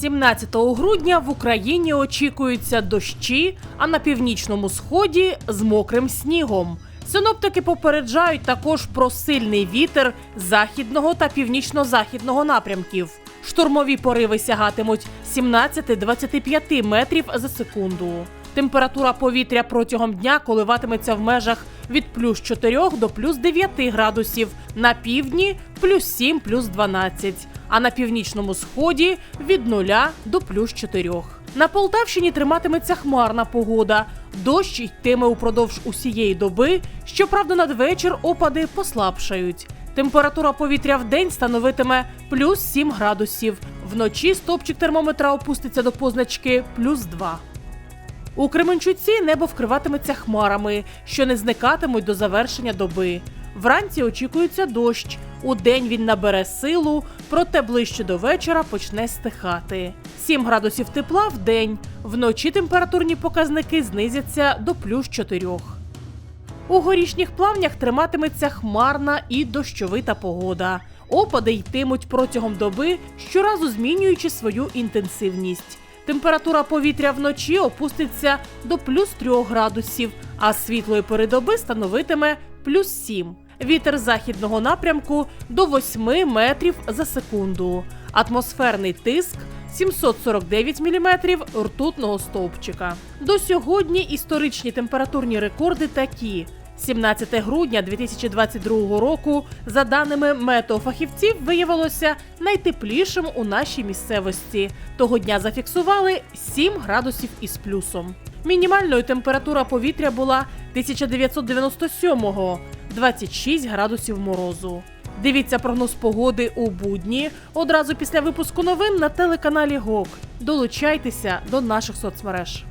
17 грудня в Україні очікуються дощі, а на північному сході з мокрим снігом. Синоптики попереджають також про сильний вітер західного та північно-західного напрямків. Штурмові пориви сягатимуть 17-25 метрів за секунду. Температура повітря протягом дня коливатиметься в межах від плюс 4 до плюс 9 градусів, на півдні плюс 7, плюс 12, а на північному сході від 0 до плюс 4. На Полтавщині триматиметься хмарна погода. Дощ йтиме упродовж усієї доби. Щоправда, надвечір опади послабшають. Температура повітря в день становитиме плюс 7 градусів. Вночі стопчик термометра опуститься до позначки плюс 2. У Кременчуці небо вкриватиметься хмарами, що не зникатимуть до завершення доби. Вранці очікується дощ. У день він набере силу, проте ближче до вечора почне стихати. 7 градусів тепла в день. Вночі температурні показники знизяться до плюс 4. У горішніх плавнях триматиметься хмарна і дощовита погода. Опади йтимуть протягом доби, щоразу змінюючи свою інтенсивність. Температура повітря вночі опуститься до плюс 3 градусів, а світлої передоби становитиме плюс 7. Вітер західного напрямку до 8 метрів за секунду. Атмосферний тиск 749 міліметрів ртутного стовпчика. До сьогодні історичні температурні рекорди такі. 17 грудня 2022 року, за даними метеофахівців, виявилося найтеплішим у нашій місцевості. Того дня зафіксували 7 градусів із плюсом. Мінімальною температура повітря була 1997-го – 26 градусів морозу. Дивіться прогноз погоди у будні одразу після випуску новин на телеканалі ГОК. Долучайтеся до наших соцмереж.